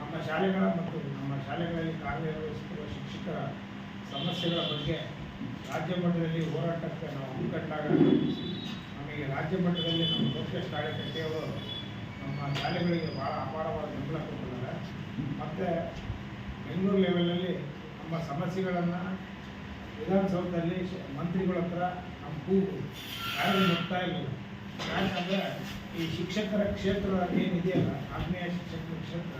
ನಮ್ಮ ಶಾಲೆಗಳ ಮತ್ತು ನಮ್ಮ ಶಾಲೆಗಳಲ್ಲಿ ಕಾರ್ಯನಿರ್ವಹಿಸುತ್ತಿರುವ ಶಿಕ್ಷಕರ ಸಮಸ್ಯೆಗಳ ಬಗ್ಗೆ ರಾಜ್ಯ ಮಟ್ಟದಲ್ಲಿ ಹೋರಾಟಕ್ಕೆ ನಾವು ಮುಂಕಟ್ಟಾಗ ನಮಗೆ ರಾಜ್ಯ ಮಟ್ಟದಲ್ಲಿ ನಮ್ಮ ಲೋಕೇಶ್ ಕಾರ್ಯಕರ್ತೆಯವರು ನಮ್ಮ ಶಾಲೆಗಳಿಗೆ ಭಾಳ ಅಪಾರವಾದ ಬೆಂಬಲ ಕೊಟ್ಟಿದ್ದಾರೆ. ಮತ್ತು ಬೆಂಗಳೂರು ಲೆವೆಲಲ್ಲಿ ನಮ್ಮ ಸಮಸ್ಯೆಗಳನ್ನು ವಿಧಾನಸೌಧದಲ್ಲಿ ಮಂತ್ರಿಗಳ ಹತ್ರ ನಮ್ಮ ಕೂಗು ಯಾರು ನೋಡ್ತಾ ಇಲ್ಲ ಯಾಕಂದರೆ ಈ ಶಿಕ್ಷಕರ ಕ್ಷೇತ್ರ ಏನಿದೆಯಲ್ಲ, ಆಗ್ನೇಯ ಶಿಕ್ಷಕರ ಕ್ಷೇತ್ರ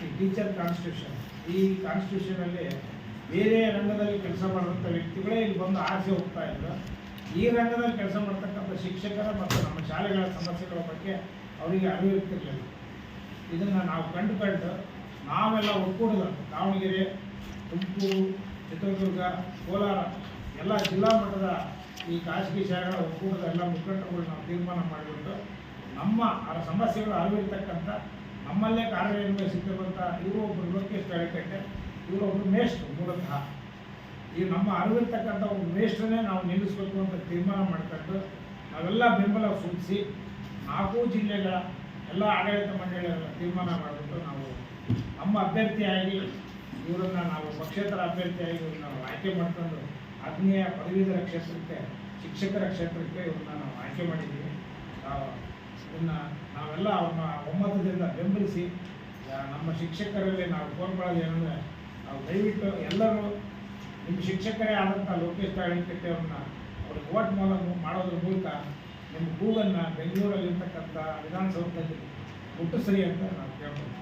ಈ ಟೀಚರ್ ಕಾನ್ಸ್ಟಿಟ್ಯೂಷನ್ ಈ ಕಾನ್ಸ್ಟಿಟ್ಯೂಷನಲ್ಲಿ ಬೇರೆ ರಂಗದಲ್ಲಿ ಕೆಲಸ ಮಾಡುವಂಥ ವ್ಯಕ್ತಿಗಳೇ ಇಲ್ಲಿ ಬಂದು ಆಸೆ ಹೋಗ್ತಾ ಇದ್ರು. ಈ ರಂಗದಲ್ಲಿ ಕೆಲಸ ಮಾಡ್ತಕ್ಕಂಥ ಶಿಕ್ಷಕರ ಮತ್ತು ನಮ್ಮ ಶಾಲೆಗಳ ಸಮಸ್ಯೆಗಳ ಬಗ್ಗೆ ಅವರಿಗೆ ಅರಿವು ಇದನ್ನು ನಾವು ಕಂಡುಕೊಂಡು ನಾವೆಲ್ಲ ಒಗ್ಗೂಡಿದ ದಾವಣಗೆರೆ, ತುಮಕೂರು, ಚಿತ್ರದುರ್ಗ, ಕೋಲಾರ ಎಲ್ಲ ಜಿಲ್ಲಾ ಮಟ್ಟದ ಈ ಖಾಸಗಿ ಶಾಲೆಗಳ ಒಕ್ಕೂಟದ ಎಲ್ಲ ಮುಖಂಡರುಗಳು ನಾವು ತೀರ್ಮಾನ ಮಾಡಿಕೊಂಡು ನಮ್ಮ ಆ ಸಮಸ್ಯೆಗಳು ಅರಿವಿರ್ತಕ್ಕಂಥ ನಮ್ಮಲ್ಲೇ ಕಾರ್ಯನಿರ್ವಹಿಸುತ್ತಿರುವಂಥ ಇವರು ಒಬ್ಬರು ಲೋಕೇಶ್ ಬೆಳಕಟ್ಟೆ ಇವರು ಒಬ್ಬರು ಮೇಷ್ಟ್ರು ಮೂಲತಃ. ಈ ನಮ್ಮ ಅರಿವಿರ್ತಕ್ಕಂಥ ಒಂದು ಮೇಷ್ಟ್ರನ್ನೇ ನಾವು ನಿಲ್ಲಿಸಬೇಕು ಅಂತ ತೀರ್ಮಾನ ಮಾಡ್ಕೊಂಡು ನಾವೆಲ್ಲ ಬೆಂಬಲ ಸೂಚಿಸಿ ನಾಲ್ಕು ಜಿಲ್ಲೆಗಳ ಎಲ್ಲ ಆಡಳಿತ ಮಂಡಳಿಗಳ ತೀರ್ಮಾನ ಮಾಡಿಬಿಟ್ಟು ನಾವು ನಮ್ಮ ಅಭ್ಯರ್ಥಿಯಾಗಿ ಇವರನ್ನು ನಾವು ಪಕ್ಷೇತರ ಅಭ್ಯರ್ಥಿಯಾಗಿ ಇವ್ರನ್ನ ನಾವು ಆಯ್ಕೆ ಮಾಡ್ಕೊಂಡು ಆಗ್ನೇಯ ಪದವೀಧರ ಕ್ಷೇತ್ರಕ್ಕೆ, ಶಿಕ್ಷಕರ ಕ್ಷೇತ್ರಕ್ಕೆ ಇವ್ರನ್ನ ನಾವು ಆಯ್ಕೆ ಮಾಡಿದ್ದೀವಿ. ನಾವು ಇದನ್ನ ನಾವೆಲ್ಲ ಅವ್ರನ್ನ ಒಮ್ಮತದಿಂದ ಬೆಂಬಲಿಸಿ ನಮ್ಮ ಶಿಕ್ಷಕರಲ್ಲಿ ನಾವು ಕೋರ್ಕೊಳ್ಳೋದು ಏನಂದರೆ, ನಾವು ದಯವಿಟ್ಟು ಎಲ್ಲರೂ ನಿಮ್ಮ ಶಿಕ್ಷಕರೇ ಆದಂಥ ಲೋಕೇಶ್ ತಾಳಿಕಟ್ಟೆ ಅವ್ರಿಗೆ ಓಟ್ ಮೂಲಕ ಮಾಡೋದ್ರ ಮೂಲಕ ನಿಮ್ಮ ಕೂಗನ್ನು ಬೆಂಗಳೂರಲ್ಲಿರ್ತಕ್ಕಂಥ ವಿಧಾನಸೌಧದಲ್ಲಿ ಮುಟ್ಟಿಸ್ರಿ ಅಂತ ನಾವು ಕೇಳ್ಕೊಳ್ತೀವಿ